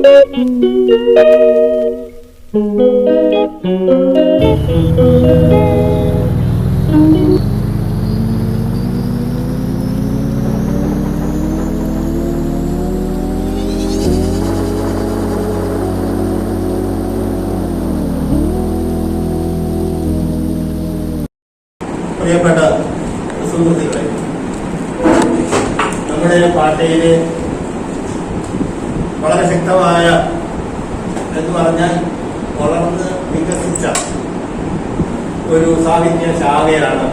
Thank you. ഒരു സാഹിത്യ ശാഖയാണ്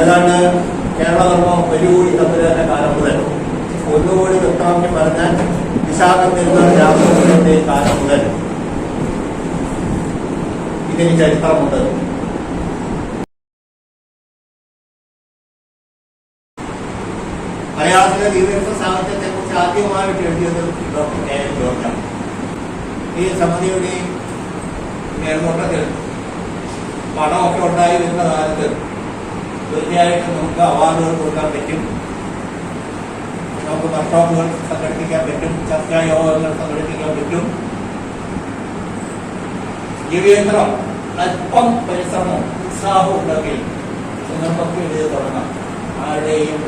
ഏതാണ്ട് കേരളധർമ്മം വലിയൂടി തമ്പുരാന്റെ കാലം മുതൽ. ഒന്നുകൂടി വ്യക്തമാക്കി പറഞ്ഞാൽ വിശാഖത്തിൽ രാമചന്ദ്രന്റെ കാലം മുതൽ ഇതിന് ചരിത്രമുണ്ട്. മലയാളത്തിലെ ദീർഘ സാഹിത്യത്തെ കുറിച്ച് ആദ്യമായിട്ട് എഴുതിയത് ഡോക്ടർ കെ ജോർജാണ്. ഈ സമിതിയുടെ മേൽനോട്ടത്തിൽ പണമൊക്കെ ഉണ്ടായി വരുന്ന കാലത്ത് തീർച്ചയായിട്ടും നമുക്ക് അവാർഡുകൾ കൊടുക്കാൻ പറ്റും. നമുക്ക് വർക്ക്ഷോപ്പുകൾ സംഘടിപ്പിക്കാൻ പറ്റും. ചർച്ചാ യോഗങ്ങൾ സംഘടിപ്പിക്കാൻ പറ്റും. ജീവിതം അല്പം പരിശ്രമം ഉത്സാഹം ഉണ്ടെങ്കിൽ നിങ്ങൾക്കൊക്കെ എഴുതി തുടങ്ങാം. ആരുടെയും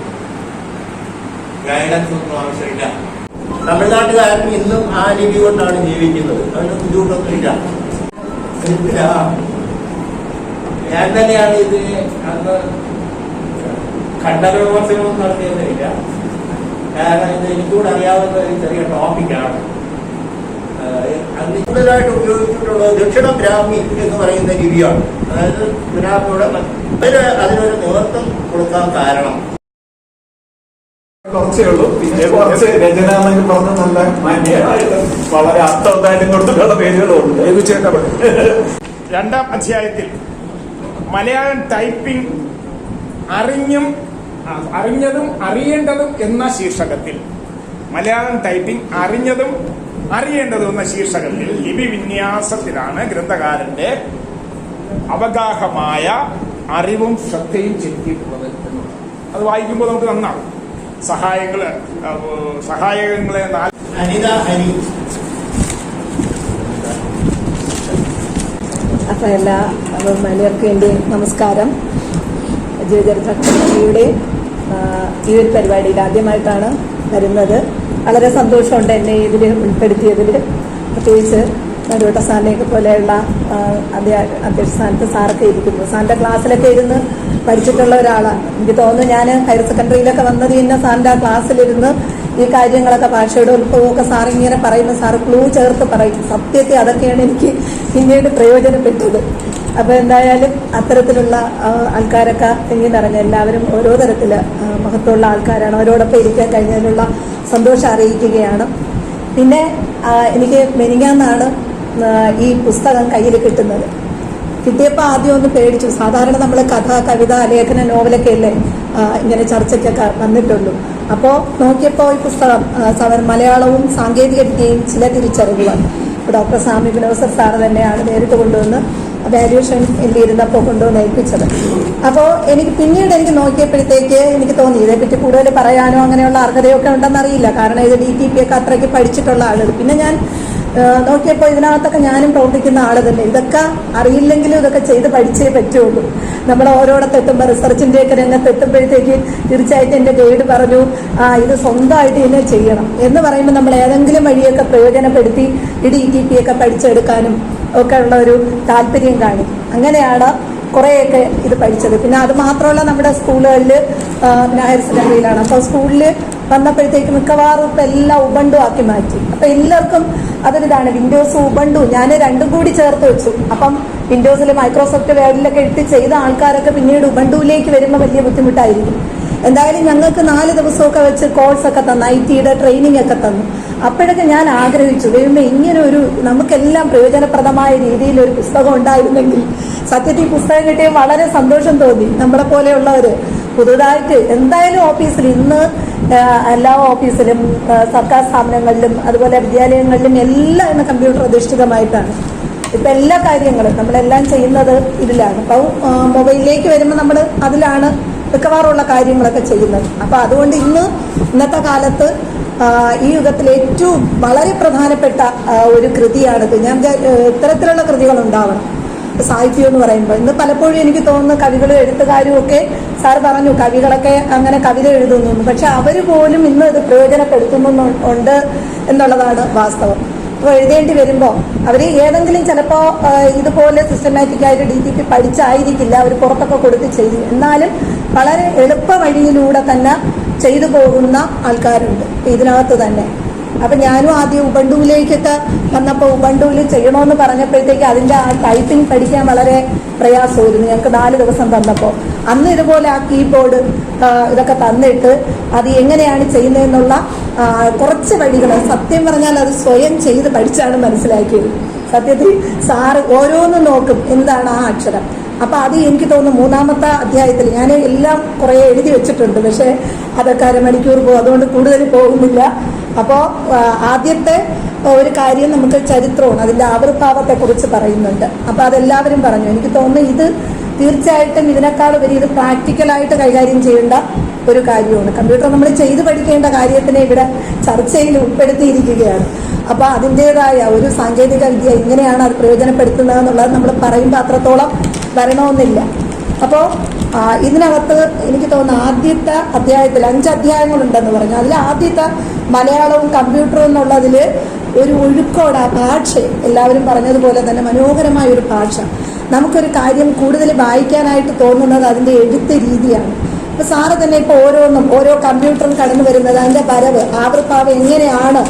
ഗൈഡൻസ് ഒന്നും ആവശ്യമില്ല. തമിഴ്നാട്ടുകാരൻ ഇന്നും ആ ലിപി കൊണ്ടാണ് ജീവിക്കുന്നത്. അതിന് ബുദ്ധിമുട്ടൊന്നുമില്ല. ഞാൻ തന്നെയാണ് ഇത് അന്ന് ഖണ്ഡനോത്സവം നടത്തിയതില്ല കാരണം ഇത് എനിക്കൂടെ അറിയാവുന്ന ഒരു ചെറിയ ടോപ്പിക്കാണ് അന്ന് കൂടുതലായിട്ട് ഉപയോഗിച്ചിട്ടുള്ളത് ദക്ഷിണ ബ്രാഹ്മി എന്ന് പറയുന്ന ലിപിയാണ് അതായത് ബ്രാഹ്മിയുടെ അതിന് അതിനൊരു നേതൃത്വം കൊടുക്കാൻ കാരണം കുറച്ചേ ഉള്ളൂ പിന്നെ കുറച്ച് രചന എന്നൊക്കെ പറഞ്ഞ നല്ല മാന്യമായിട്ട് വളരെ അർത്ഥവത്തായിട്ടും കൊടുത്തിട്ടുള്ള പേരുകളുണ്ട് ഏത് ചേട്ടാ രണ്ടാം അധ്യായത്തിൽ മലയാളം ടൈപ്പിംഗ് അറിഞ്ഞും അറിഞ്ഞതും അറിയേണ്ടതും എന്ന ശീർഷകത്തിൽ. മലയാളം ടൈപ്പിംഗ് അറിഞ്ഞതും അറിയേണ്ടതും എന്ന ശീർഷകത്തിൽ ലിപി വിന്യാസത്തിലാണ് ഗ്രന്ഥകാരന്റെ അവഗാഹമായ അറിവും ശ്രദ്ധയും ചെലുത്തിയിട്ടുള്ളത് എന്നുള്ളത്. അത് വായിക്കുമ്പോൾ നമുക്ക് നന്നാവും. സഹായങ്ങൾ സഹായങ്ങളെ അനിത ഹരി. അപ്പോൾ എല്ലാ ബഹുമാനിയർക്കും എന്റെ നമസ്കാരം. ജീവചരിത്ര കമ്മിറ്റിയുടെ ഈ ഒരു പരിപാടിയിൽ ആദ്യമായിട്ടാണ് വരുന്നത്. വളരെ സന്തോഷമുണ്ട് എന്നെ ഇതിൽ ഉൾപ്പെടുത്തിയതിൽ. പ്രത്യേകിച്ച് നടുവട്ട സാറിനെയൊക്കെ പോലെയുള്ള അധ്യക്ഷ സ്ഥാനത്ത് സാറൊക്കെ ഇരിക്കുന്നു. സാറിന്റെ ക്ലാസ്സിലൊക്കെ ഇരുന്ന് പഠിച്ചിട്ടുള്ള ഒരാളാണ് എനിക്ക് തോന്നുന്നു ഞാൻ ഹയർ സെക്കൻഡറിയിലൊക്കെ വന്നത് പിന്നെ സാറിന്റെ ആ ക്ലാസ്സിലിരുന്ന് ഈ കാര്യങ്ങളൊക്കെ ഭാഷയുടെ ഉത്ഭവമൊക്കെ സാർ ഇങ്ങനെ പറയുമ്പോൾ സാർ ക്ലൂ ചേർത്ത് പറയും. സത്യത്തെ അതൊക്കെയാണ് എനിക്ക് പിന്നീട് പ്രയോജനപ്പെട്ടത്. അപ്പോൾ എന്തായാലും അത്തരത്തിലുള്ള ആൾക്കാരൊക്കെ എങ്ങനെ നിറഞ്ഞ എല്ലാവരും ഓരോ തരത്തിൽ മഹത്വമുള്ള ആൾക്കാരാണ്. അവരോടൊപ്പം ഇരിക്കാൻ കഴിഞ്ഞതിലുള്ള സന്തോഷം അറിയിക്കുകയാണ്. പിന്നെ എനിക്ക് മെനിങ്ങാന്നാണ് ഈ പുസ്തകം കയ്യിൽ കിട്ടുന്നത്. കിട്ടിയപ്പോൾ ആദ്യം ഒന്ന് പേടിച്ചു. സാധാരണ നമ്മൾ കഥ കവിത ലേഖന നോവലൊക്കെ അല്ലേ ഇങ്ങനെ ചർച്ചയ്ക്കൊക്കെ വന്നിട്ടുള്ളൂ. അപ്പോൾ നോക്കിയപ്പോൾ ഈ പുസ്തകം സവൻ മലയാളവും സാങ്കേതിക വിദ്യയും ചില തിരിച്ചറിവുകൾ. ഡോക്ടർ സ്വാമി ബിനോസർ സാർ തന്നെയാണ് നേരിട്ട് കൊണ്ടുവന്ന് വാല്യൂഷൻ എന്റെ ഇരുന്നപ്പോൾ കൊണ്ടുവന്ന് ഏൽപ്പിച്ചത്. അപ്പോൾ എനിക്ക് പിന്നീട് എനിക്ക് നോക്കിയപ്പോഴത്തേക്ക് എനിക്ക് തോന്നി ഇതേപ്പറ്റി കൂടുതൽ പറയാനോ അങ്ങനെയുള്ള അർഹതയൊക്കെ ഉണ്ടെന്നറിയില്ല. കാരണം ഇത് ഡി ടി പി ഒക്കെ അത്രയ്ക്ക് പഠിച്ചിട്ടുള്ള ആളുകൾ പിന്നെ ഞാൻ നോക്കിയപ്പോൾ ഇതിനകത്തൊക്കെ ഞാനും പ്രവർത്തിക്കുന്ന ആൾ തന്നെ. ഇതൊക്കെ അറിയില്ലെങ്കിലും ഇതൊക്കെ ചെയ്ത് പഠിച്ചേ പറ്റുള്ളൂ. നമ്മൾ ഓരോടത്ത് എത്തുമ്പോൾ റിസർച്ചിന്റെ ഒക്കെ രംഗത്ത് എത്തുമ്പോഴത്തേക്ക് തീർച്ചയായിട്ടും എന്റെ ഗൈഡ് പറഞ്ഞു ഇത് സ്വന്തമായിട്ട് ഇതിനെ ചെയ്യണം. എന്ന് പറയുമ്പോൾ നമ്മൾ ഏതെങ്കിലും വഴിയൊക്കെ പ്രയോജനപ്പെടുത്തി ഇടി ടി പി ഒക്കെ പഠിച്ചെടുക്കാനും ഒക്കെ ഉള്ള ഒരു താല്പര്യം കാണും. അങ്ങനെയാണ് കുറേയൊക്കെ ഇത് പഠിച്ചത്. പിന്നെ അത് മാത്രമല്ല നമ്മുടെ സ്കൂളുകളിൽ പിന്നെ ഹയർ സെക്കൻഡറിയിലാണ്. അപ്പോൾ സ്കൂളിൽ വന്നപ്പോഴത്തേക്ക് മിക്കവാറും ഇപ്പം എല്ലാം ഉബണ്ടു ആക്കി മാറ്റി. അപ്പം എല്ലാവർക്കും അതൊരിതാണ് വിൻഡോസ് ഉബണ്ടു ഞാൻ രണ്ടും കൂടി ചേർത്ത് വെച്ചു. അപ്പം വിൻഡോസിൽ മൈക്രോസോഫ്റ്റ് വേർഡിലൊക്കെ ഇട്ട് ചെയ്ത ആൾക്കാരൊക്കെ പിന്നീട് ഉബണ്ടുവിലേക്ക് വരുമ്പോൾ വലിയ ബുദ്ധിമുട്ടായിരിക്കും. എന്തായാലും ഞങ്ങൾക്ക് നാല് ദിവസമൊക്കെ വെച്ച് കോഴ്സ് ഒക്കെ തന്നു ഐ ടിയുടെ ട്രെയിനിങ് ഒക്കെ തന്നു. അപ്പോഴൊക്കെ ഞാൻ ആഗ്രഹിച്ചു ദൈവമേ ഇങ്ങനെ ഒരു നമുക്കെല്ലാം പ്രയോജനപ്രദമായ രീതിയിൽ ഒരു പുസ്തകം ഉണ്ടായിരുന്നെങ്കിൽ സത്യത്തിൽ പുസ്തകം കിട്ടിയ വളരെ സന്തോഷം തോന്നി. നമ്മളെ പോലെയുള്ളവർ പുതുതായിട്ട് എന്തായാലും ഓഫീസിൽ ഇന്ന് എല്ലാ ഓഫീസിലും സർക്കാർ സ്ഥാപനങ്ങളിലും അതുപോലെ വിദ്യാലയങ്ങളിലും എല്ലാം ഇന്ന് കമ്പ്യൂട്ടർ അധിഷ്ഠിതമായിട്ടാണ്. ഇപ്പം എല്ലാ കാര്യങ്ങളും നമ്മളെല്ലാം ചെയ്യുന്നത് ഇതിലാണ്. അപ്പോൾ മൊബൈലിലേക്ക് വരുമ്പോൾ നമ്മൾ അതിലാണ് മിക്കവാറുള്ള കാര്യങ്ങളൊക്കെ ചെയ്യുന്നത്. അപ്പോൾ അതുകൊണ്ട് ഇന്ന് ഇന്നത്തെ കാലത്ത് ഈ യുഗത്തിൽ ഏറ്റവും വളരെ പ്രധാനപ്പെട്ട ഒരു കൃതിയാണിത്. ഞാൻ ഇത്തരത്തിലുള്ള കൃതികൾ ഉണ്ടാവണം. സാഹിത്യം എന്ന് പറയുമ്പോൾ. ഇന്ന് പലപ്പോഴും എനിക്ക് തോന്നുന്ന കവികളും എഴുത്തുകാരും ഒക്കെ സാർ പറഞ്ഞു കവികളൊക്കെ അങ്ങനെ കവിത എഴുതുന്നു. പക്ഷെ അവർ പോലും ഇന്ന് ഇത് പ്രയോജനപ്പെടുത്തുന്നുണ്ട് എന്നുള്ളതാണ് വാസ്തവം. അപ്പോൾ എഴുതേണ്ടി വരുമ്പോൾ അവർ ഏതെങ്കിലും ചിലപ്പോൾ ഇതുപോലെ സിസ്റ്റമാറ്റിക് ആയിട്ട് ഡി ടി പി പഠിച്ചായിരിക്കില്ല അവർ പുറത്തൊക്കെ കൊടുത്ത് ചെയ്തു എന്നാലും വളരെ എളുപ്പ വഴിയിലൂടെ തന്നെ ചെയ്തു പോകുന്ന ആൾക്കാരുണ്ട് ഇതിനകത്ത് തന്നെ. അപ്പം ഞാനും ആദ്യം ഉബണ്ടുവിലേക്കൊക്കെ വന്നപ്പോൾ ഉബണ്ടുവിൽ ചെയ്യണമെന്ന് പറഞ്ഞപ്പോഴത്തേക്ക് അതിന്റെ ആ ടൈപ്പിംഗ് പഠിക്കാൻ വളരെ പ്രയാസമായിരുന്നു. ഞങ്ങൾക്ക് നാല് ദിവസം തന്നപ്പോൾ അന്ന് ഇതുപോലെ ആ കീബോർഡ് ഇതൊക്കെ തന്നിട്ട് അത് എങ്ങനെയാണ് ചെയ്യുന്നതെന്നുള്ള കുറച്ച് വഴികൾ. സത്യം പറഞ്ഞാൽ അത് സ്വയം ചെയ്ത് പഠിച്ചാണ് മനസ്സിലാക്കിയത്. സത്യത്തിൽ സാറ് ഓരോന്നും നോക്കും എന്താണ് ആ അക്ഷരം. അപ്പൊ അത് എനിക്ക് തോന്നുന്നു മൂന്നാമത്തെ അധ്യായത്തിൽ ഞാൻ എല്ലാം കുറേ എഴുതി വെച്ചിട്ടുണ്ട്. പക്ഷേ അതൊക്കെ അരമണിക്കൂർ പോകും. അതുകൊണ്ട് കൂടുതൽ പോകുന്നില്ല. അപ്പോൾ ആദ്യത്തെ ഒരു കാര്യം നമുക്ക് ചരിത്രമാണ്. അതിന്റെ ആവിർഭാവത്തെ കുറിച്ച് പറയുന്നുണ്ട്. അപ്പോൾ അതെല്ലാവരും പറഞ്ഞു. എനിക്ക് തോന്നുന്നു ഇത് തീർച്ചയായിട്ടും ഇതിനേക്കാൾ ഉപരി ഇത് പ്രാക്ടിക്കലായിട്ട് കൈകാര്യം ചെയ്യേണ്ട ഒരു കാര്യമാണ്. കമ്പ്യൂട്ടർ നമ്മൾ ചെയ്തു പഠിക്കേണ്ട കാര്യത്തിനെ ഇവിടെ ചർച്ചയിൽ ഉൾപ്പെടുത്തിയിരിക്കുകയാണ്. അപ്പോൾ അതിന്റേതായ ഒരു സാങ്കേതിക വിദ്യ എങ്ങനെയാണ് അത് പ്രയോജനപ്പെടുത്തുന്നത് എന്നുള്ളത് നമ്മൾ പറയുമ്പോൾ അത്രത്തോളം വരണമെന്നില്ല. അപ്പോൾ ഇതിനകത്ത് എനിക്ക് തോന്നുന്നു ആദ്യത്തെ അധ്യായത്തിൽ അഞ്ച് അധ്യായങ്ങളുണ്ടെന്ന് പറഞ്ഞു. അതിൽ ആദ്യത്തെ മലയാളവും കമ്പ്യൂട്ടറും എന്നുള്ളതിൽ ഒരു ഒഴുക്കോട് ആ ഭാഷ എല്ലാവരും പറഞ്ഞതുപോലെ തന്നെ മനോഹരമായ ഒരു ഭാഷ. നമുക്കൊരു കാര്യം കൂടുതൽ വായിക്കാനായിട്ട് തോന്നുന്നത് അതിന്റെ എഴുത്ത് രീതിയാണ്. ഇപ്പം സാറ് തന്നെ ഇപ്പോൾ ഓരോന്നും ഓരോ കമ്പ്യൂട്ടറും കടന്നു വരുന്നത് അതിന്റെ വരവ് ആവിർഭാവം എങ്ങനെയാണ്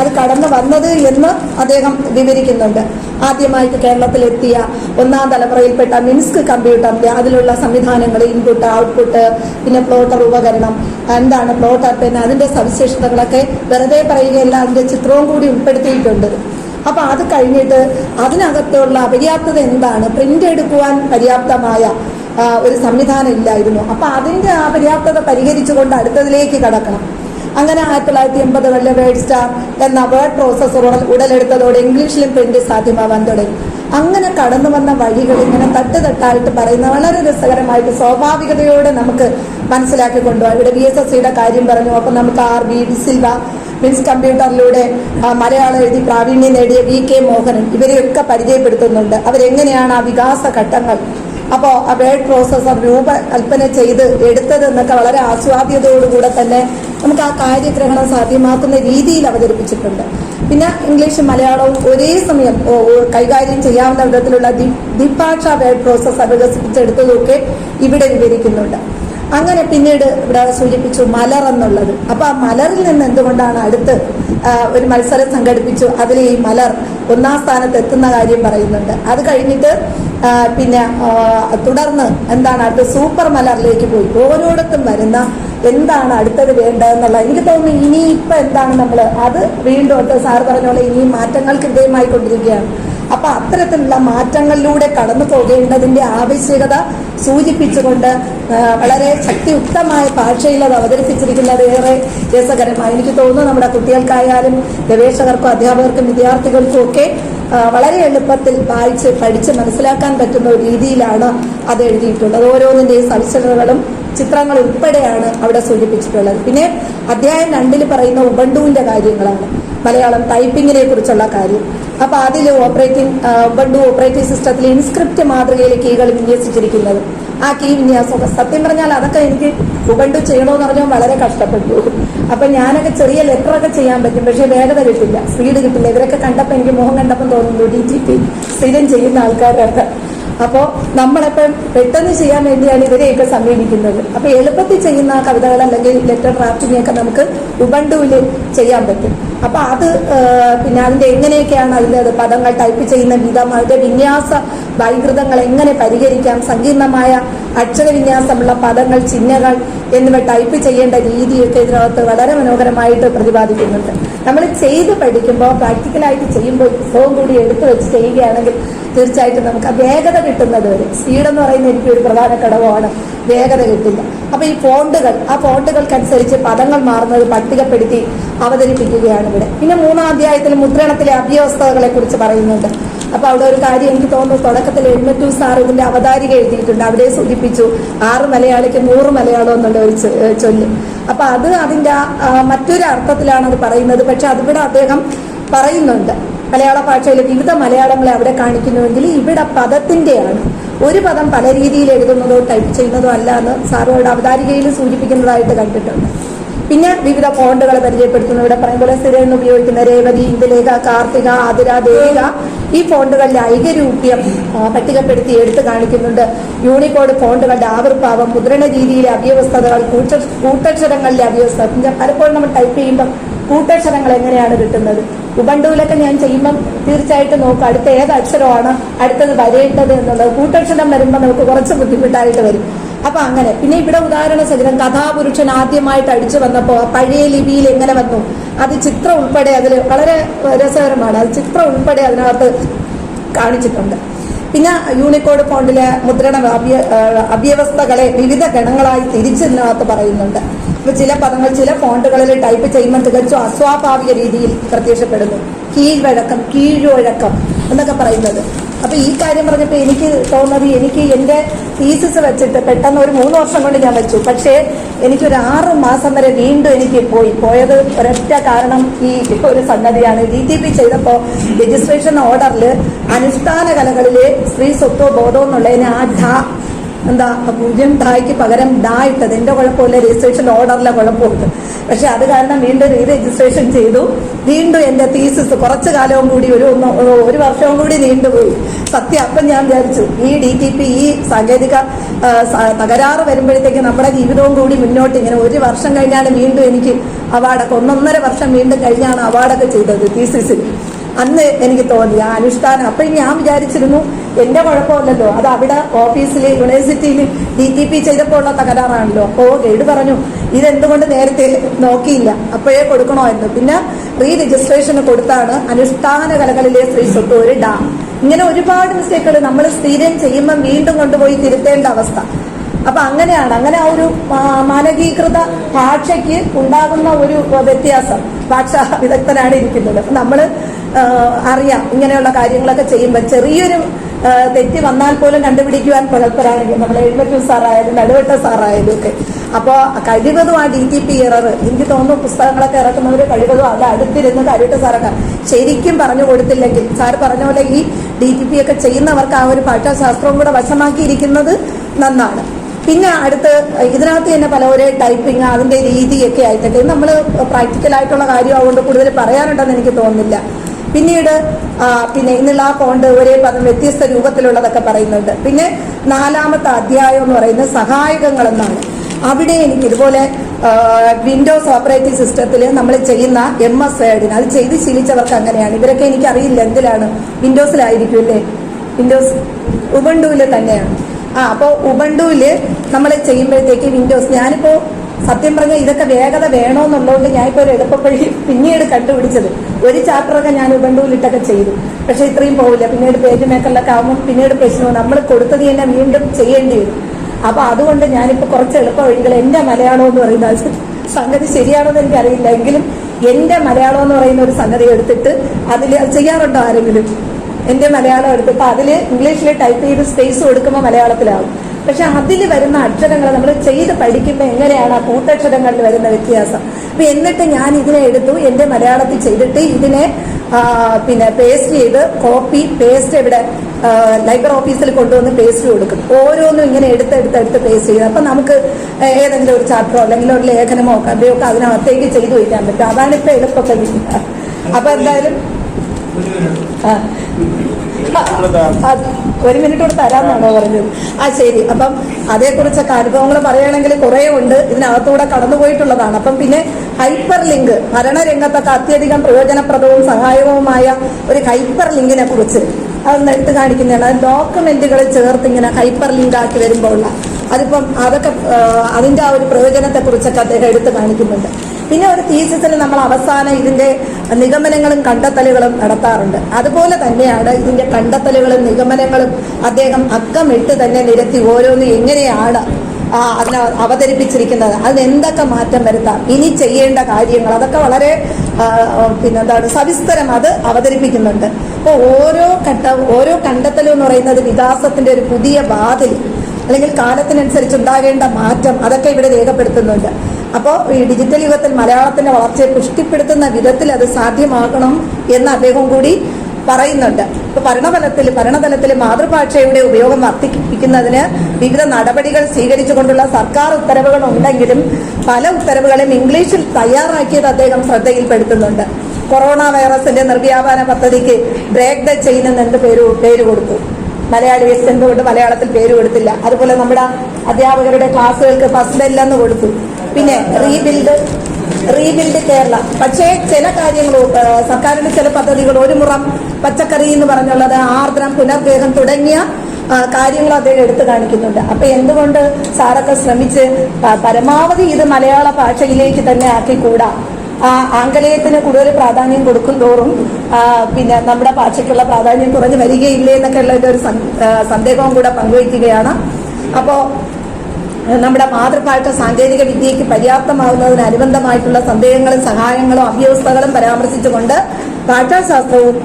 അത് കടന്നു വന്നത് എന്ന് അദ്ദേഹം വിവരിക്കുന്നുണ്ട്. ആദ്യമായിട്ട് കേരളത്തിലെത്തിയ ഒന്നാം തലമുറയിൽപ്പെട്ട മിൻസ്ക് കമ്പ്യൂട്ടറിന്റെ അതിലുള്ള സംവിധാനങ്ങൾ ഇൻപുട്ട് ഔട്ട്പുട്ട് പിന്നെ പ്ലോട്ടർ ഉപകരണം എന്താണ് പ്ലോട്ടർ പിന്നെ അതിന്റെ സവിശേഷതകളൊക്കെ വെറുതെ പറയുകയല്ല അതിന്റെ ചിത്രവും കൂടി ഉൾപ്പെടുത്തിയിട്ടുണ്ട്. അപ്പൊ അത് കഴിഞ്ഞിട്ട് അതിനകത്തുള്ള അപര്യാപ്തത എന്താണ്? പ്രിന്റ് എടുക്കുവാൻ പര്യാപ്തമായ ഒരു സംവിധാനം ഇല്ലായിരുന്നു. അപ്പൊ അതിന്റെ ആ പര്യാപ്തത പരിഹരിച്ചുകൊണ്ട് അടുത്തതിലേക്ക് കടക്കണം. അങ്ങനെ ആയിരത്തി തൊള്ളായിരത്തി എൺപതുകളിലെ വേഡ് സ്റ്റാർ എന്ന വേർഡ് പ്രോസസ്സർ ഉടലെടുത്തതോടെ ഇംഗ്ലീഷിലും പ്രിന്റ് സാധ്യമാവാൻ തുടങ്ങി. അങ്ങനെ കടന്നു വന്ന വഴികൾ ഇങ്ങനെ തട്ട് തട്ടായിട്ട് പറയുന്ന വളരെ രസകരമായിട്ട് സ്വാഭാവികതയോടെ നമുക്ക് മനസ്സിലാക്കി കൊണ്ടുപോകാം. ഇവിടെ ബി എസ് എസ് സിയുടെ കാര്യം പറഞ്ഞു. അപ്പൊ നമുക്ക് ആർ ബി സിൽവ മീൻസ് കമ്പ്യൂട്ടറിലൂടെ മലയാളം എഴുതി പ്രാവീണ്യം നേടിയ വി കെ മോഹനൻ ഇവരെയൊക്കെ പരിചയപ്പെടുത്തുന്നുണ്ട്. അവരെങ്ങനെയാണ് ആ വികാസ ഘട്ടങ്ങൾ അപ്പോൾ ആ വേഡ് പ്രോസസ്സർ രൂപകൽപ്പന ചെയ്ത് എടുത്തത് എന്നൊക്കെ വളരെ ആസ്വാദ്യതയോടുകൂടെ തന്നെ നമുക്ക് ആ കാര്യഗ്രഹണം സാധ്യമാക്കുന്ന രീതിയിൽ അവതരിപ്പിച്ചിട്ടുണ്ട്. പിന്നെ ഇംഗ്ലീഷും മലയാളവും ഒരേ സമയം കൈകാര്യം ചെയ്യാവുന്ന വിധത്തിലുള്ള ദ്വിഭാഷ വേഡ് പ്രോസസ്സ് വികസിപ്പിച്ചെടുത്തതൊക്കെ ഇവിടെ വിവരിക്കുന്നുണ്ട്. അങ്ങനെ പിന്നീട് ഇവിടെ സൂചിപ്പിച്ചു മലർ എന്നുള്ളത്. അപ്പൊ ആ മലറിൽ നിന്ന് എന്തുകൊണ്ടാണ് അടുത്ത് ഒരു മത്സരം സംഘടിപ്പിച്ചു? അതിൽ ഈ മലർ ഒന്നാം സ്ഥാനത്ത് എത്തുന്ന കാര്യം പറയുന്നുണ്ട്. അത് കഴിഞ്ഞിട്ട് പിന്നെ തുടർന്ന് എന്താണ് അടുത്ത് സൂപ്പർ മലറിലേക്ക് പോയി. ഓരോടത്തും വരുന്ന എന്താണ് അടുത്തത് വേണ്ടതെന്നുള്ള എനിക്ക് തോന്നുന്നു ഇനി ഇപ്പം എന്താണ് നമ്മൾ അത് വീണ്ടും അടുത്ത സാർ പറഞ്ഞ പോലെ ഇനി മാറ്റങ്ങൾക്ക് വിധേയമായിക്കൊണ്ടിരിക്കുകയാണ് അപ്പൊ അത്തരത്തിലുള്ള മാറ്റങ്ങളിലൂടെ കടന്നു പോകേണ്ടതിന്റെ ആവശ്യകത സൂചിപ്പിച്ചുകൊണ്ട് വളരെ ശക്തിയുക്തമായ ഭാഷയിൽ അത് അവതരിപ്പിച്ചിരിക്കുന്നത് ഏറെ രസകരമായി. എനിക്ക് തോന്നുന്നു നമ്മുടെ കുട്ടികൾക്കായാലും ഗവേഷകർക്കും അധ്യാപകർക്കും വിദ്യാർത്ഥികൾക്കും ഒക്കെ വളരെ എളുപ്പത്തിൽ വായിച്ച് പഠിച്ച് മനസ്സിലാക്കാൻ പറ്റുന്ന ഒരു രീതിയിലാണ് അത് എഴുതിയിട്ടുള്ളത്. ഓരോന്നിന്റെയും സവിശേഷതകളും ചിത്രങ്ങൾ ഉൾപ്പെടെയാണ് അവിടെ സൂചിപ്പിച്ചിട്ടുള്ളത്. പിന്നെ അധ്യായം രണ്ടിൽ പറയുന്ന ഉബണ്ടുവിന്റെ കാര്യങ്ങളാണ്. മലയാളം ടൈപ്പിങ്ങിനെ കുറിച്ചുള്ള കാര്യം. അപ്പൊ അതിൽ ഓപ്പറേറ്റിംഗ് ഉബണ്ടു ഓപ്പറേറ്റിംഗ് സിസ്റ്റത്തിൽ ഇൻസ്ക്രിപ്റ്റ് മാതൃകയിൽ കീകൾ വിന്യസിച്ചിരിക്കുന്നത്. ആ കീ വിന്യാസം. സത്യം പറഞ്ഞാൽ അതൊക്കെ എനിക്ക് ഉബണ്ടു ചെയ്യണമെന്ന് പറഞ്ഞാൽ വളരെ കഷ്ടപ്പെട്ടു. അപ്പൊ ഞാനൊക്കെ ചെറിയ ലെറ്ററൊക്കെ ചെയ്യാൻ പറ്റും. പക്ഷെ വേഗത കിട്ടില്ല. സ്പീഡ് കിട്ടില്ല. ഇവരൊക്കെ കണ്ടപ്പോൾ എനിക്ക് മുഖം കണ്ടപ്പോൾ തോന്നുന്നു ഡി ജി പി സ്ഥിരം ചെയ്യുന്ന ആൾക്കാരൊക്കെ അപ്പോൾ നമ്മളെപ്പം പെട്ടെന്ന് ചെയ്യാൻ വേണ്ടിയാണ് ഇവരെയൊക്കെ സമീപിക്കുന്നത്. അപ്പോൾ എളുപ്പത്തിൽ ചെയ്യുന്ന കവിതകൾ അല്ലെങ്കിൽ ലെറ്റർ ഡ്രാഫ്റ്റിനെയൊക്കെ നമുക്ക് ഉബണ്ടുവിൽ ചെയ്യാൻ പറ്റും. അപ്പൊ അത് പിന്നെ അതിന്റെ എങ്ങനെയൊക്കെയാണ് അതിന്റെ പദങ്ങൾ ടൈപ്പ് ചെയ്യുന്ന വിധം അതിന്റെ വിന്യാസ വൈകൃതങ്ങൾ എങ്ങനെ പരിഹരിക്കാം സങ്കീർണമായ അക്ഷരവിന്യാസമുള്ള പദങ്ങൾ ചിഹ്നങ്ങൾ എന്നിവ ടൈപ്പ് ചെയ്യേണ്ട രീതിയൊക്കെ ഇതിനകത്ത് വളരെ മനോഹരമായിട്ട് പ്രതിപാദിക്കുന്നുണ്ട്. നമ്മൾ ചെയ്ത് പഠിക്കുമ്പോൾ പ്രാക്ടിക്കലായിട്ട് ചെയ്യുമ്പോൾ പുസ്തകം കൂടി എടുത്തു വെച്ച് ചെയ്യുകയാണെങ്കിൽ തീർച്ചയായിട്ടും നമുക്ക് വേഗത കിട്ടുന്നത് വരെ. സ്പീഡ് എന്ന് പറയുന്ന എനിക്ക് ഒരു പ്രധാന ഘടകമാണ്. വേഗത കിട്ടില്ല. അപ്പൊ ഈ ഫോണ്ടുകൾ ആ ഫോണ്ടുകൾക്കനുസരിച്ച് പദങ്ങൾ മാറുന്നത് പട്ടികപ്പെടുത്തി അവതരിപ്പിക്കുകയാണ് ഇവിടെ. പിന്നെ മൂന്നാം അധ്യായത്തിൽ മുദ്രണത്തിലെ അവ്യവസ്ഥകളെ കുറിച്ച് പറയുന്നുണ്ട്. അപ്പൊ അവിടെ ഒരു കാര്യം എനിക്ക് തോന്നുന്നു തുടക്കത്തിൽ എഴുന്നൂറ്റി സാർ ഇതിന്റെ അവതാരിക എഴുതിയിട്ടുണ്ട്. അവിടെ സൂചിപ്പിച്ചു ആറ് മലയാളിക്ക് നൂറ് മലയാളം എന്നുള്ള ഒരു ചൊല്ല്. അപ്പൊ അത് അതിന്റെ മറ്റൊരു അർത്ഥത്തിലാണ് അത് പറയുന്നത്. പക്ഷെ അതിവിടെ അദ്ദേഹം പറയുന്നുണ്ട്. മലയാള ഭാഷയിൽ വിവിധ മലയാളങ്ങളെ അവിടെ കാണിക്കുന്നുവെങ്കിൽ ഇവിടെ പദത്തിന്റെയാണ് ഒരു പദം പല രീതിയിൽ എഴുതുന്നതോ ടൈപ്പ് ചെയ്യുന്നതോ അല്ല എന്ന് സാറുകളുടെ അവതാരികയിൽ സൂചിപ്പിക്കുന്നതായിട്ട് കണ്ടിട്ടുണ്ട്. പിന്നെ വിവിധ ഫോണ്ടുകളെ പരിചയപ്പെടുത്തുന്നു. ഇവിടെ പറയും പോലെ സ്ഥിരം ഉപയോഗിക്കുന്ന രേവതി ഇന്ദുലേഖ കാർത്തിക ആതിര ദേവിക ഈ ഫോണ്ടുകളുടെ ഐകരൂപ്യം പട്ടികപ്പെടുത്തി എടുത്തു കാണിക്കുന്നുണ്ട്. യൂണിക്കോഡ് ഫോണ്ടുകളുടെ ആവിർഭാവം മുദ്രണ രീതിയിലെ അവ്യവസ്ഥതകൾ കൂട്ട- കൂട്ടക്ഷരങ്ങളിലെ അവ്യവസ്ഥ പലപ്പോഴും നമ്മൾ ടൈപ്പ് ചെയ്യുമ്പോൾ കൂട്ടക്ഷരങ്ങൾ എങ്ങനെയാണ് കിട്ടുന്നത്? ഉബണ്ടുവിലൊക്കെ ഞാൻ ചെയ്യുമ്പം തീർച്ചയായിട്ടും നോക്കും. അടുത്ത ഏത് അക്ഷരമാണ് അടുത്തത് വരേണ്ടത് എന്നുള്ളത്. കൂട്ടക്ഷരം വരുമ്പോൾ നമുക്ക് കുറച്ച് ബുദ്ധിമുട്ടായിട്ട് വരും. അപ്പൊ അങ്ങനെ. പിന്നെ ഇവിടെ ഉദാഹരണ സഹിതം കഥാപുരുഷൻ ആദ്യമായിട്ട് അടിച്ചു വന്നപ്പോ പഴയ ലിപിയിൽ എങ്ങനെ വന്നു? അത് ചിത്രം ഉൾപ്പെടെ അതിൽ വളരെ രസകരമാണ്. അത് ചിത്രം ഉൾപ്പെടെ അതിനകത്ത് കാണിച്ചിട്ടുണ്ട്. പിന്നെ യൂണിക്കോഡ് ഫോണ്ടിലെ മുദ്രണ അവ്യവസ്ഥകളെ വിവിധ ഗണങ്ങളായി തിരിച്ചതിനകത്ത് പറയുന്നുണ്ട്. ഇപ്പൊ ചില പദങ്ങൾ ചില ഫോണ്ടുകളിൽ ടൈപ്പ് ചെയ്യുമ്പോൾ തികച്ചും അസ്വാഭാവിക രീതിയിൽ പ്രത്യക്ഷപ്പെടുന്നു. കീഴ്വഴക്കം കീഴ്വഴക്കം എന്നൊക്കെ പറയുന്നത്. അപ്പൊ ഈ കാര്യം പറഞ്ഞപ്പോൾ എനിക്ക് തോന്നുന്നത് എനിക്ക് എന്റെ തീസിസ് വെച്ചിട്ട് പെട്ടെന്ന് ഒരു മൂന്ന് വർഷം കൊണ്ട് ഞാൻ വെച്ചു. പക്ഷേ എനിക്കൊരു ആറ് മാസം വരെ വീണ്ടും എനിക്ക് പോയി. പോയത് ഒരൊറ്റ കാരണം ഈ ഒരു സംഗതിയാണ്. ഡി ടി പി ചെയ്തപ്പോൾ രജിസ്ട്രേഷൻ ഓർഡറിൽ അനുഷ്ഠാന കലകളിലെ സ്ത്രീ സ്വത്വ ബോധം എന്നുള്ളതിന് ആ ഢ എന്താ പൂജ്യം ഡായ്ക്ക് പകരം ഡാ ഇട്ടത്. എന്റെ കുഴപ്പമില്ല രജിസ്ട്രേഷൻ ഓർഡറിലെ കുഴപ്പമുണ്ട് പക്ഷെ അത് കാരണം വീണ്ടും റീ രജിസ്ട്രേഷൻ ചെയ്തു. വീണ്ടും എന്റെ തീസിസ് കുറച്ചു കാലവും കൂടി ഒരു ഒരു വർഷവും കൂടി നീണ്ടുപോയി സത്യം അപ്പം ഞാൻ വിചാരിച്ചു ഈ ഡി ടി പി ഈ സാങ്കേതിക തകരാറ് വരുമ്പോഴത്തേക്ക് നമ്മുടെ ജീവിതവും കൂടി മുന്നോട്ട് ഇങ്ങനെ ഒരു വർഷം കഴിഞ്ഞാണ് വീണ്ടും എനിക്ക് അവാർഡൊക്കെ ഒന്നൊന്നര വർഷം വീണ്ടും കഴിഞ്ഞാണ് അവാർഡൊക്കെ ചെയ്തത് തീസിസിൽ അന്ന് എനിക്ക് തോന്നി ആ അനുഷ്ഠാനം. അപ്പം ഞാൻ വിചാരിച്ചിരുന്നു എന്റെ കുഴപ്പമില്ലല്ലോ. അത് അവിടെ ഓഫീസിൽ യൂണിവേഴ്സിറ്റിയിൽ ഡി ടി പി ചെയ്തപ്പോൾ ഉള്ള തകരാറാണല്ലോ. അപ്പോ ഗൈഡ് പറഞ്ഞു ഇതെന്തുകൊണ്ട് നേരത്തെ നോക്കിയില്ല? അപ്പോഴേ കൊടുക്കണമായിരുന്നു. പിന്നെ റീ രജിസ്ട്രേഷന് കൊടുത്താണ് അനുഷ്ഠാന കലകളിലെ സ്ത്രീ സ്വത്ത് ഒരു ഡാം. ഇങ്ങനെ ഒരുപാട് മിസ്റ്റേക്കുകൾ നമ്മൾ സ്ഥിരം ചെയ്യുമ്പോൾ വീണ്ടും കൊണ്ടുപോയി തിരുത്തേണ്ട അവസ്ഥ. അപ്പൊ അങ്ങനെയാണ്. അങ്ങനെ ആ ഒരു മാനകീകൃത ഭാഷയ്ക്ക് ഉണ്ടാകുന്ന ഒരു വ്യത്യാസം. ഭാഷാ വിദഗ്ധനാണ് ഇരിക്കുന്നത്. അപ്പൊ നമ്മൾ അറിയാം ഇങ്ങനെയുള്ള കാര്യങ്ങളൊക്കെ ചെയ്യുമ്പോൾ ചെറിയൊരു തെറ്റ് വന്നാൽ പോലും കണ്ടുപിടിക്കുവാൻ പ്രഗത്ഭരാണെങ്കിൽ നമ്മൾ എഴുപറ്റൂർ സാറായാലും നടുവട്ട സാറായാലും ഒക്കെ. അപ്പോൾ കഴിവതും ആ ഡി ടി പി എറർ. എനിക്ക് തോന്നുന്നു പുസ്തകങ്ങളൊക്കെ ഇറക്കുന്നവർ കഴിവതും അത് അടുത്തിരുന്ന് കരുവട്ട സാറൊക്കെ ശരിക്കും പറഞ്ഞു കൊടുത്തില്ലെങ്കിൽ സാർ പറഞ്ഞ പോലെ ഈ ഡി ടി പി ഒക്കെ ചെയ്യുന്നവർക്ക് ആ ഒരു ഭാഷാശാസ്ത്രവും കൂടെ വശമാക്കിയിരിക്കുന്നത് നന്നാണ്. പിന്നെ അടുത്ത് ഇതിനകത്ത് തന്നെ പല ഒരേ ടൈപ്പിംഗ് അതിന്റെ രീതിയൊക്കെ ആയിട്ടൊക്കെ. നമ്മൾ പ്രാക്ടിക്കൽ ആയിട്ടുള്ള കാര്യം അതുകൊണ്ട് കൂടുതൽ പറയാനുണ്ടെന്ന് എനിക്ക് തോന്നുന്നില്ല. പിന്നീട് പിന്നെ ഇന്നുള്ള ആ ഫോണ്ട് ഒരേ പദം വ്യത്യസ്ത രൂപത്തിലുള്ളതൊക്കെ പറയുന്നുണ്ട്. പിന്നെ നാലാമത്തെ അധ്യായം എന്ന് പറയുന്നത് സഹായകങ്ങൾ എന്നാണ്. അവിടെ എനിക്ക് ഇതുപോലെ വിൻഡോസ് ഓപ്പറേറ്റിംഗ് സിസ്റ്റത്തിൽ നമ്മൾ ചെയ്യുന്ന എം എസ് വേർഡിന് അത് ചെയ്ത് ശീലിച്ചവർക്ക് അങ്ങനെയാണ്. ഇവരൊക്കെ എനിക്ക് അറിയില്ല എന്തിലാണ് വിൻഡോസിലായിരിക്കും അല്ലേ? വിൻഡോസ് ഉബണ്ടുവിൽ തന്നെയാണ്. ആ അപ്പോൾ ഉബണ്ടുവിൽ നമ്മൾ ചെയ്യുമ്പോഴത്തേക്ക് വിൻഡോസ് ഞാനിപ്പോൾ സത്യം പറഞ്ഞാൽ ഇതൊക്കെ വേഗത വേണമെന്നുള്ളതുകൊണ്ട് ഞാനിപ്പോൾ ഒരു എളുപ്പപ്പഴി പിന്നീട് കണ്ടുപിടിച്ചത്. ഒരു ചാപ്റ്ററൊക്കെ ഞാൻ ഉബണ്ടുവിലിട്ടൊക്കെ ചെയ്തു. പക്ഷേ ഇത്രയും പോവില്ല. പിന്നീട് പേജ് മേക്കറിലൊക്കെ ആകുമ്പോൾ പിന്നീട് പ്രശ്നവും നമ്മൾ കൊടുത്തത് തന്നെ വീണ്ടും ചെയ്യേണ്ടി വരും. അപ്പോൾ അതുകൊണ്ട് ഞാനിപ്പോൾ കുറച്ച് എളുപ്പ വഴികൾ എന്റെ മലയാളം എന്ന് പറയുന്നത് സംഗതി ശരിയാണോ എന്ന് എനിക്കറിയില്ല. എങ്കിലും എന്റെ മലയാളം എന്ന് പറയുന്ന ഒരു സംഗതി എടുത്തിട്ട് അതിൽ ചെയ്യാറുണ്ടോ ആരെങ്കിലും? എന്റെ മലയാളം എടുത്തിട്ട് അതിൽ ഇംഗ്ലീഷിൽ ടൈപ്പ് ചെയ്ത് സ്പേസ് കൊടുക്കുമ്പോൾ മലയാളത്തിലാവും. പക്ഷെ അതിൽ വരുന്ന അക്ഷരങ്ങൾ നമ്മൾ ചെയ്ത് പഠിക്കുമ്പോൾ എങ്ങനെയാണ് ആ കൂട്ടക്ഷരങ്ങളിൽ വരുന്ന വ്യത്യാസം? അപ്പൊ എന്നിട്ട് ഞാൻ ഇതിനെ എടുത്തു എന്റെ മലയാളത്തിൽ ചെയ്തിട്ട് ഇതിനെ പിന്നെ പേസ്റ്റ് ചെയ്ത് കോപ്പി പേസ്റ്റ് ഇവിടെ ലൈബ്രറി ഓഫീസിൽ കൊണ്ടുവന്ന് പേസ്റ്റ് കൊടുക്കും. ഓരോന്നും ഇങ്ങനെ എടുത്ത് എടുത്ത് എടുത്ത് പേസ്റ്റ് ചെയ്ത് അപ്പൊ നമുക്ക് ഏതെങ്കിലും ഒരു ചാപ്റ്ററോ അല്ലെങ്കിൽ ഒരു ലേഖനമോ കഥയൊക്കെ അതിനകത്തേക്ക് ചെയ്തു വയ്ക്കാൻ പറ്റും. അതാണ് ഇപ്പൊ എളുപ്പമൊക്കെ അപ്പൊ എന്തായാലും ഒരു മിനിറ്റ് കൂടെ തരാമെന്നാണോ പറഞ്ഞത്? ആ ശരി. അപ്പം അതേക്കുറിച്ചൊക്കെ അനുഭവങ്ങൾ പറയുകയാണെങ്കിൽ കുറേ ഉണ്ട്. ഇതിനകത്തൂടെ കടന്നുപോയിട്ടുള്ളതാണ് അപ്പം പിന്നെ ഹൈപ്പർ ലിങ്ക് ഭരണരംഗത്തൊക്കെ അത്യധികം പ്രയോജനപ്രദവും സഹായവുമായ ഒരു ഹൈപ്പർ ലിങ്കിനെ കുറിച്ച് അതൊന്ന് എടുത്തു കാണിക്കുന്നതാണ്. അത് ഡോക്യുമെന്റുകൾ ചേർത്ത് ഇങ്ങനെ ഹൈപ്പർ ലിങ്ക് ആക്കി വരുമ്പോൾ ഉള്ള. അതിപ്പം അതൊക്കെ അതിന്റെ ആ ഒരു പ്രയോജനത്തെ കുറിച്ചൊക്കെ അദ്ദേഹം എടുത്തു കാണിക്കുന്നുണ്ട്. പിന്നെ ഒരു തീസിസിൽ നമ്മൾ അവസാനം ഇതിന്റെ നിഗമനങ്ങളും കണ്ടെത്തലുകളും നടത്താറുണ്ട്. അതുപോലെ തന്നെയാണ് ഇതിന്റെ കണ്ടെത്തലുകളും നിഗമനങ്ങളും അദ്ദേഹം അക്കമിട്ട് തന്നെ നിരത്തി ഓരോന്ന് എങ്ങനെയാണ് അതിനെ അവതരിപ്പിച്ചിരിക്കുന്നത്. അതിനെന്തൊക്കെ മാറ്റം വരുത്താം ഇനി ചെയ്യേണ്ട കാര്യങ്ങൾ. അതൊക്കെ വളരെ പിന്നെ പിന്നെന്താണ് സവിസ്തരം അത് അവതരിപ്പിക്കുന്നുണ്ട്. അപ്പോൾ ഓരോ ഘട്ട ഓരോ കണ്ടെത്തലും എന്ന് പറയുന്നത് വികാസത്തിന്റെ ഒരു പുതിയ വാതിൽ അല്ലെങ്കിൽ കാലത്തിനനുസരിച്ച് ഉണ്ടാകേണ്ട മാറ്റം അതൊക്കെ ഇവിടെ രേഖപ്പെടുത്തുന്നുണ്ട്. അപ്പോൾ ഈ ഡിജിറ്റൽ യുഗത്തിൽ മലയാളത്തിന്റെ വളർച്ചയെ പുഷ്ടിപ്പെടുത്തുന്ന വിധത്തിൽ അത് സാധ്യമാകണം എന്ന് അദ്ദേഹം കൂടി പറയുന്നുണ്ട്. ഇപ്പൊ ഭരണതലത്തിൽ ഭരണതലത്തിൽ മാതൃഭാഷയുടെ ഉപയോഗം വർദ്ധിപ്പിക്കുന്നതിന് വിവിധ നടപടികൾ സ്വീകരിച്ചുകൊണ്ടുള്ള സർക്കാർ ഉത്തരവുകൾ ഉണ്ടെങ്കിലും പല ഉത്തരവുകളും ഇംഗ്ലീഷിൽ തയ്യാറാക്കിയത് അദ്ദേഹം ശ്രദ്ധയിൽപ്പെടുത്തുന്നുണ്ട്. കൊറോണ വൈറസിന്റെ നിർവ്യാപന പദ്ധതിക്ക് ബ്രേക്ക് ദ ചെയിൻ എന്നിട്ട് പേര് പേര് കൊടുത്തു? മലയാളി എന്തുകൊണ്ട് മലയാളത്തിൽ പേര് കൊടുത്തില്ല. അതുപോലെ നമ്മുടെ അധ്യാപകരുടെ ക്ലാസ്സുകൾക്ക് ഫസ്റ്റ് ബെല്ലെന്ന് കൊടുത്തു. പിന്നെ റീബിൽഡ് റീബിൽഡ് കേരള. പക്ഷേ ചില കാര്യങ്ങൾ സർക്കാരിന്റെ ചില പദ്ധതികൾ ഒരു മുറം പച്ചക്കറി എന്ന് പറഞ്ഞുള്ളത് ആർദ്രം പുനർവേഗം തുടങ്ങിയ കാര്യങ്ങൾ അദ്ദേഹം എടുത്തു കാണിക്കുന്നുണ്ട്. അപ്പൊ എന്തുകൊണ്ട് സാറൊക്കെ ശ്രമിച്ച് പരമാവധി ഇത് മലയാള ഭാഷയിലേക്ക് തന്നെ ആക്കിക്കൂടാ? ആംഗലേയത്തിന് കൂടുതൽ പ്രാധാന്യം കൊടുക്കും തോറും പിന്നെ നമ്മുടെ ഭാഷയ്ക്കുള്ള പ്രാധാന്യം കുറഞ്ഞു വരികയില്ലേ എന്നൊക്കെ ഉള്ള ഒരു സന്ദേഹവും കൂടെ പങ്കുവയ്ക്കുകയാണ്. അപ്പോ നമ്മുടെ മാതൃഭാഷ സാങ്കേതിക വിദ്യയ്ക്ക് പര്യാപ്തമാകുന്നതിന് അനുബന്ധമായിട്ടുള്ള സന്ദേഹങ്ങളും സഹായങ്ങളും അഭ്യവസ്ഥകളും പരാമർശിച്ചുകൊണ്ട് ഭാഷാശാസ്ത്രവും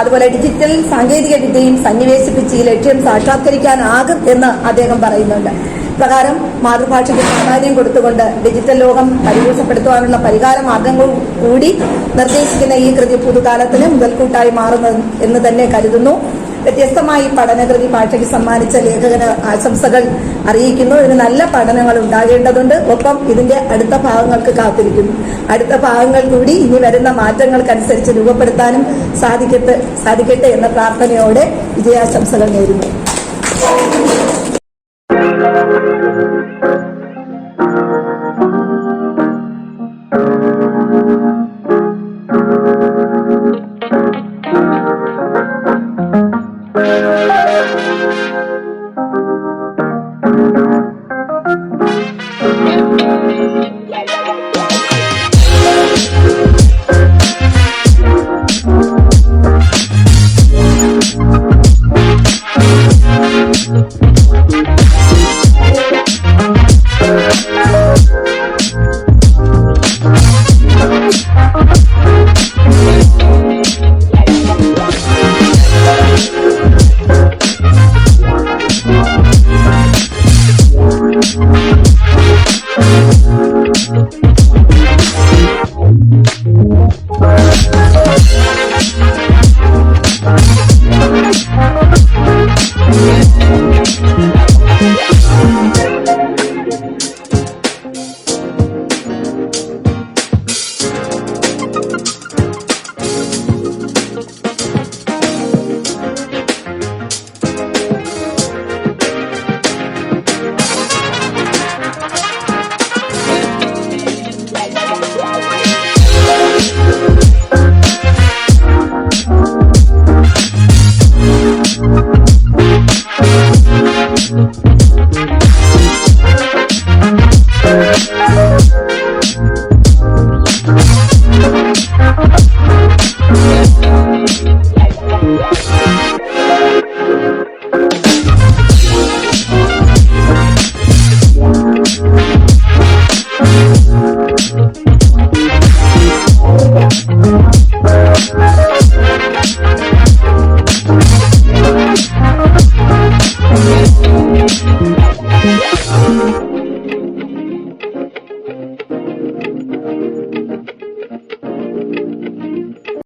അതുപോലെ ഡിജിറ്റൽ സാങ്കേതിക വിദ്യയും സന്നിവേശിപ്പിച്ച് ഈ ലക്ഷ്യം സാക്ഷാത്കരിക്കാനാകും എന്ന് അദ്ദേഹം പറയുന്നുണ്ട്. പ്രകാരം മാതൃഭാഷയ്ക്ക് പ്രാധാന്യം കൊടുത്തുകൊണ്ട് ഡിജിറ്റൽ ലോകം പരിപോഷപ്പെടുത്തുവാനുള്ള പരിഹാര മാർഗങ്ങൾ കൂടി നിർദ്ദേശിക്കുന്ന ഈ കൃതി പുതുകാലത്തിന് മുതൽക്കൂട്ടായി മാറുന്നു എന്ന് തന്നെ കരുതുന്നു. വ്യത്യസ്തമായി പഠനകൃതി ഭാഷയ്ക്ക് സമ്മാനിച്ച ലേഖകന് ആശംസകൾ അറിയിക്കുന്നു. ഇതിന് നല്ല പഠനങ്ങൾ ഉണ്ടാകേണ്ടതുണ്ട്. ഒപ്പം ഇതിന്റെ അടുത്ത ഭാഗങ്ങൾക്ക് കാത്തിരിക്കുന്നു അടുത്ത ഭാഗങ്ങൾ കൂടി ഇനി വരുന്ന മാറ്റങ്ങൾക്കനുസരിച്ച് രൂപപ്പെടുത്താനും സാധിക്കട്ടെ സാധിക്കട്ടെ എന്ന പ്രാർത്ഥനയോടെ വിജയാശംസകൾ നേരുന്നു.